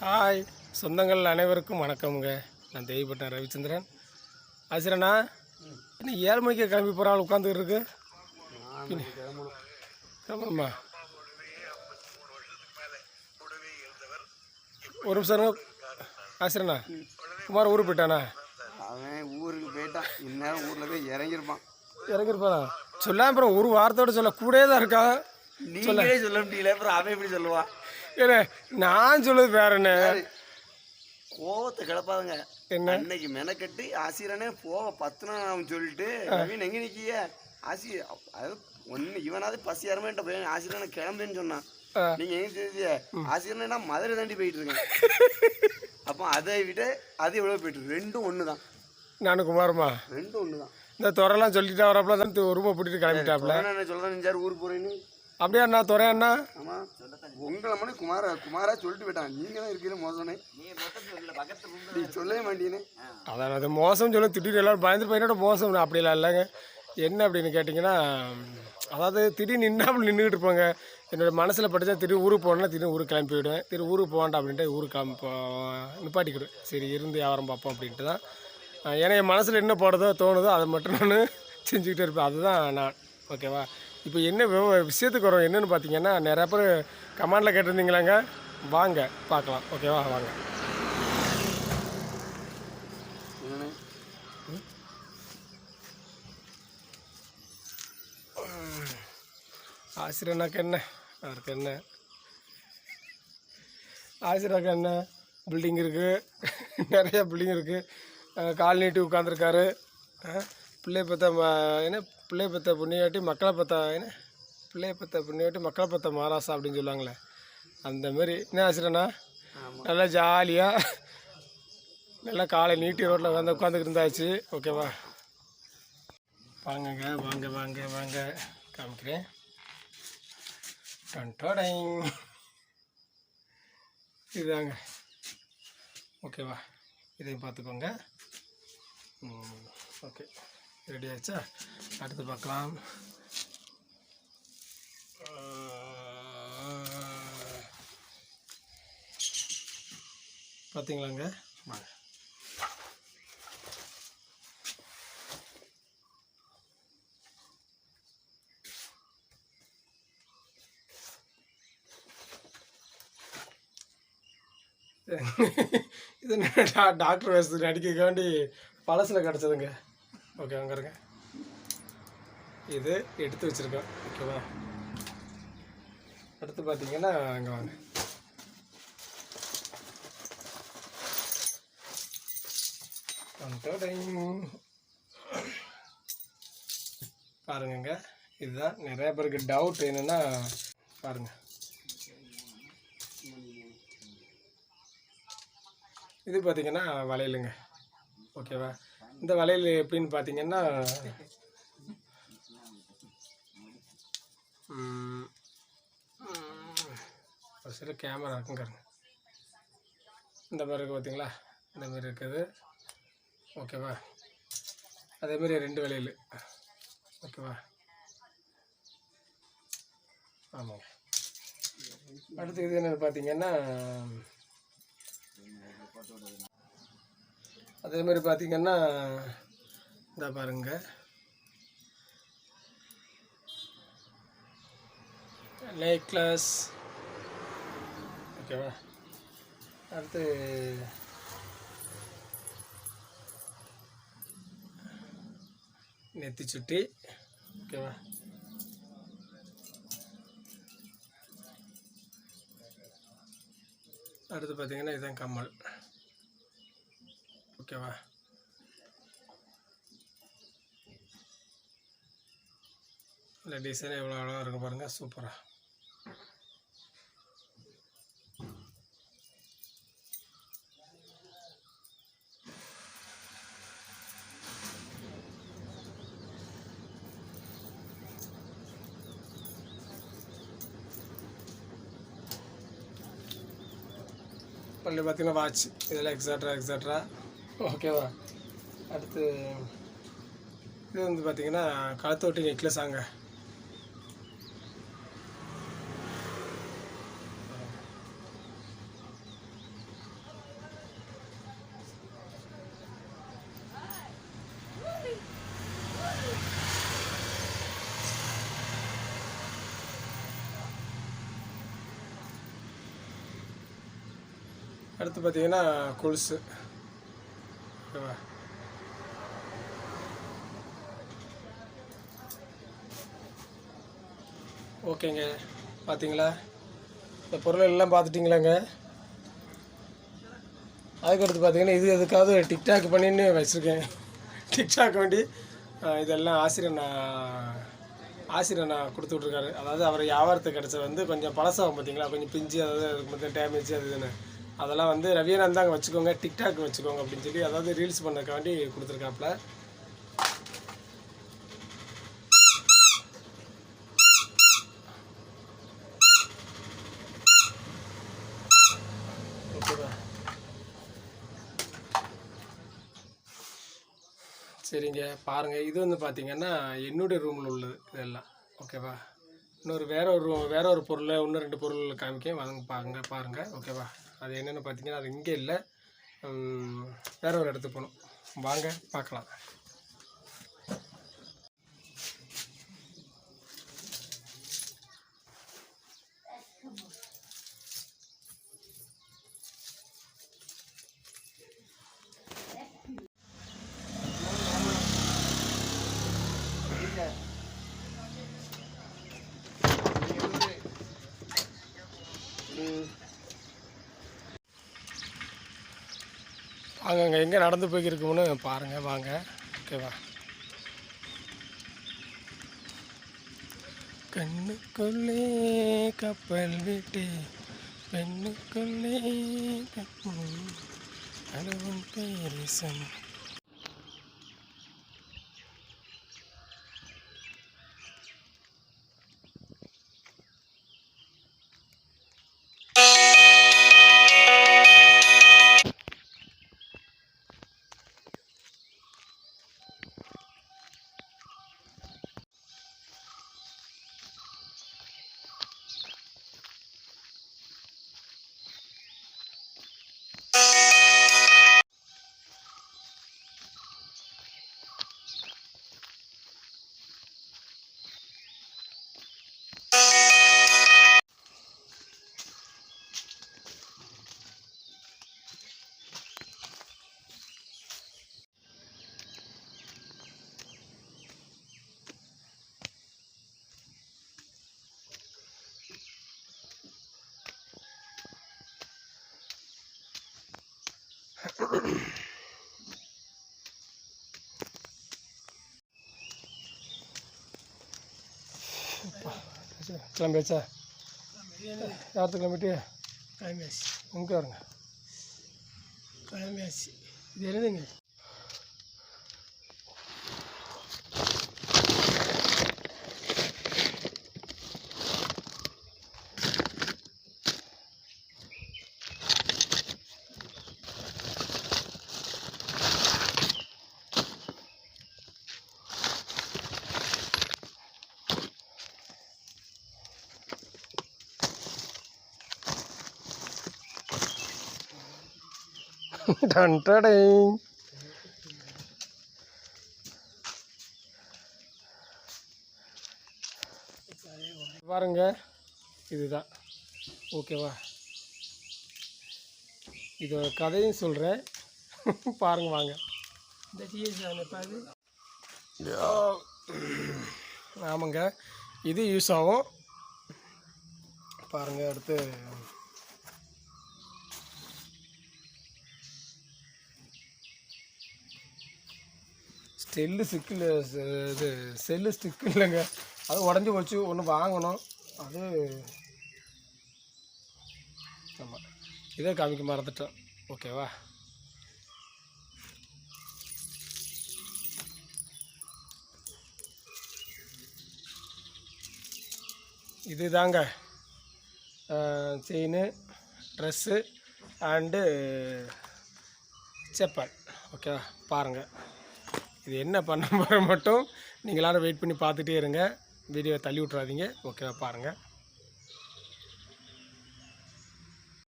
Hi. சொந்தங்கள் அனைவருக்கும் வணக்கம்ங்க. நான் தெய்வப்பட்டேன் ரவிச்சந்திரன். ஆசிரண்ணா என்ன ஏழு மணிக்கு கிளம்பி போகிற ஆள் உட்காந்துட்டு இருக்கு? கிளம்பணுமா. ஒரு நிமிஷம். ஆசிரண்ணா குமார் ஊருக்கு போயிட்டானா? அவன் ஊருக்கு போயிட்டான். இந்நேரம் ஊரில் போய் இறங்கியிருப்பான். இறங்கிருப்பானா சொல்லாம அப்புறம் ஒரு வாரத்தோட சொல்ல கூடயே தான் இருக்கா? நீங்களே சொல்ல முடியல. அப்புறம் அவன் எப்படி சொல்லுவான்? ஏண்ணே நான் சொல்லுது வேற என்ன? கோவத்தை கிளப்பாதுங்க. என்ன? அன்னைக்கு மெனக்கட்டு ஆசிரியனே போவ பத்துனா அவன் சொல்லிட்டு நவீன் எங்க நிக்கிய? ஆசி அது ஒன்று இவனாவது பசி அருமைன்ட்ட போய் ஆசிரியனை கிளம்புன்னு சொன்னான். நீங்க எங்க தெரியுது ஆசிரியனா மதுரை தாண்டி போயிட்டு இருக்கேன். அப்போ அதை விட அது எவ்வளோ போயிட்டு இருக்கு. ரெண்டும் ஒன்று தான் நானும் குமாரம்மா. ரெண்டும் ஒன்று தான் இந்த துறையெல்லாம் சொல்லிட்டு வரப்பல தான் ஒரு ரூமை பிடிட்டு கிளம்பிட்டாப்ல என்ன சொல்கிறேன் நெஞ்சார் ஊருக்கு போகிறேன்னு அப்படியா அண்ணா துறை அண்ணா. உங்களை மணி குமார குமாரா சொல்லிட்டு போயிட்டான். நீங்க தான் இருக்கிற மோசனே நீ சொல்லவே மாட்டீனே. அதான் அது மோசம் சொல்ல திடீர்னு எல்லாரும் பயந்து பையனோட மோசம் அப்படிலாம் இல்லைங்க. என்ன அப்படின்னு கேட்டிங்கன்னா அதாவது திடீர்னு நின்னாப்புல நின்றுக்கிட்டு இருப்பாங்க. என்னோட மனசில் படித்தா திடீர் ஊருக்கு போகணுன்னா திடீர்னு ஊருக்கு கிளம்பி போயிடுவேன். திரு ஊருக்கு போகண்டாம் அப்படின்ட்டு ஊருக்கு கிளம்பி போ நிப்பாட்டிக்கிடுவேன். சரி இருந்து வியாபாரம் பார்ப்போம் அப்படின்ட்டு தான். ஏன்னா என் மனசில் என்ன போடுறதோ தோணுதோ அதை மட்டும் நான் செஞ்சுக்கிட்டே இருப்பேன். அதுதான் நான் ஓகேவா? இப்போ என்ன விவ- விஷயத்துக்கு வரோம் என்னென்னு பார்த்தீங்கன்னா நிறைய பேர் கமாண்டில் கேட்டிருந்தீங்களாங்க. வாங்க பார்க்கலாம். ஓகேவா? வாங்க. ஆசிரியனாக்கு என்ன? அவருக்கு என்ன? ஆசிரியருக்கு என்ன? பில்டிங் இருக்குது நிறைய பில்டிங் இருக்குது கால் நீட்டி உட்காந்துருக்காரு பிள்ளை பற்ற என்ன பிள்ளை பற்ற புண்ணியாட்டி மக்களை பற்ற என்ன பிள்ளை பற்ற புண்ணியாட்டி மக்களை பற்ற மகாராசா அப்படின்னு சொல்லுவாங்களே. அந்த மாதிரி. என்ன ஆசிரியனா நல்லா ஜாலியாக நல்லா காலை நீட்டி ரோட்டில் வந்து உட்காந்துக்கிட்டு இருந்தாச்சு. ஓகேவா? வாங்கங்க வாங்க வாங்க வாங்க. காமிக்கிறேன். இதுதாங்க. ஓகேவா? இதையும் பார்த்துக்கோங்க. ஓகே. ரெடி ஆயிடுச்சா? அடுத்து பார்க்கலாம். பார்த்தீங்களாங்க வாங்க. இது டாக்டர் வேஷத்துக்கு நடிக்க வேண்டி பழசில் கிடச்சதுங்க. ஓகே அங்கே இருங்க. இது எடுத்து வச்சுருக்கேன். ஓகேவா அடுத்து பார்த்தீங்கன்னா அங்கே வாங்க. பாருங்கங்க. இதுதான் நிறைய பேருக்கு டவுட் என்னென்னா பாருங்கள் இது பார்த்தீங்கன்னா வளையலுங்க. ஓகேவா இந்த வளையல் எப்படின்னு பார்த்தீங்கன்னா ஒரு சில கேமரா இருக்குங்க இந்த மாதிரி இருக்குது பார்த்தீங்களா? இந்த மாதிரி இருக்குது. ஓகேவா அதேமாரி ரெண்டு வளையல் ஓகேவா ஆமாங்க. அடுத்து இது என்னது பார்த்தீங்கன்னா அதே மாதிரி பார்த்திங்கன்னா இந்த பாருங்க. நெக்லஸ். ஓகேவா? அடுத்து நெத்தி சுட்டி ஓகேவா? அடுத்து பார்த்திங்கன்னா இதுதான் கம்மல். ஓகேவா இல்லை டிசைன் எவ்வளோ அழகாக இருக்கு பாருங்கள் சூப்பராக பள்ளி பார்த்தீங்கன்னா வாட்ச் இதெல்லாம் எக்ஸாட்ரா எக்ஸாட்ரா ஓகேவா அடுத்து இது வந்து பார்த்திங்கன்னா களத்தோட்டி நெக்லஸாங்க அடுத்து பார்த்தீங்கன்னா கொலுசு. ஓகேவா ஓகேங்க. பார்த்தீங்களா இந்த பொருள் எல்லாம் பார்த்துட்டிங்களாங்க அதுக்கடுத்து பார்த்தீங்கன்னா இது எதுக்காவது டிக்டாக் பண்ணின்னு வச்சுருக்கேன். டிக்டாக் வேண்டி இதெல்லாம் ஆசிரியர் நான் ஆசிரியர் நான் கொடுத்து விட்ருக்காரு அதாவது அவர் வியாபாரத்துக்கு கிடச்ச வந்து கொஞ்சம் பழசாகும் பார்த்தீங்களா கொஞ்சம் பிஞ்சு அதாவது அதுக்கு மொத்தம் டேமேஜ் அது இதுன்னு. அதெல்லாம் வந்து ரவியனாந்தாங்க தாங்க வச்சுக்கோங்க டிக்டாக் வச்சுக்கோங்க அப்படின்னு சொல்லி அதாவது ரீல்ஸ் பண்ணக்காண்டி கொடுத்துருக்காப்புல. ஓகேவா சரிங்க பாருங்கள் இது வந்து பார்த்தீங்கன்னா என்னுடைய ரூமில் உள்ளது இதெல்லாம். ஓகேவா இன்னொரு வேற ஒரு ரூம் வேற ஒரு பொருளை இன்னும் ரெண்டு பொருள் காமிக்க வாங்க பாருங்க பாருங்கள் ஓகேவா அது என்னென்னு பார்த்தீங்கன்னா அது இங்கே இல்லை. வேற ஒரு இடத்துக்கு போகணும். வாங்க பார்க்கலாம். அங்கங்கே எங்கே நடந்து போய்க்கிருக்கோம்னு பாருங்கள் வாங்க. ஓகேவா கண்ணுக்குள்ளே கப்பல் விட்டு பெண்ணுக்குள்ளே கப்பல் அளவும் பேரிசன் கிளம்பியாச்சா? யார்த்து கிளம்பிட்டு கிளம்பியாச்சு. உங்க வருங்க கிளம்பியாச்சு. இது என்னதுங்க? டன் டடேங். பாருங்க இதுதான். ஓகேவா? இதோட கதையும் சொல்கிறேன் பாருங்க வாங்க. ஆமாங்க. இது யூஸ் ஆகும். பாருங்க அடுத்து. ஸ்டெல்லு இல்லை இது செல்லு ஸ்டிக்கு இல்லைங்க. அது உடஞ்சி போச்சு ஒன்று வாங்கணும். அது ஆமாம் இதே காமிக்க மறந்துட்டோம் ஓகேவா இது தாங்க செயின் ட்ரெஸ்ஸு அண்டு செப்பல். ஓகேவா பாருங்கள் இது என்ன பண்ண போகிற மட்டும் நீங்கள் வெயிட் பண்ணி பார்த்துட்டே இருங்க. வீடியோவை தள்ளி விட்றாதீங்க ஓகேவா பாருங்கள்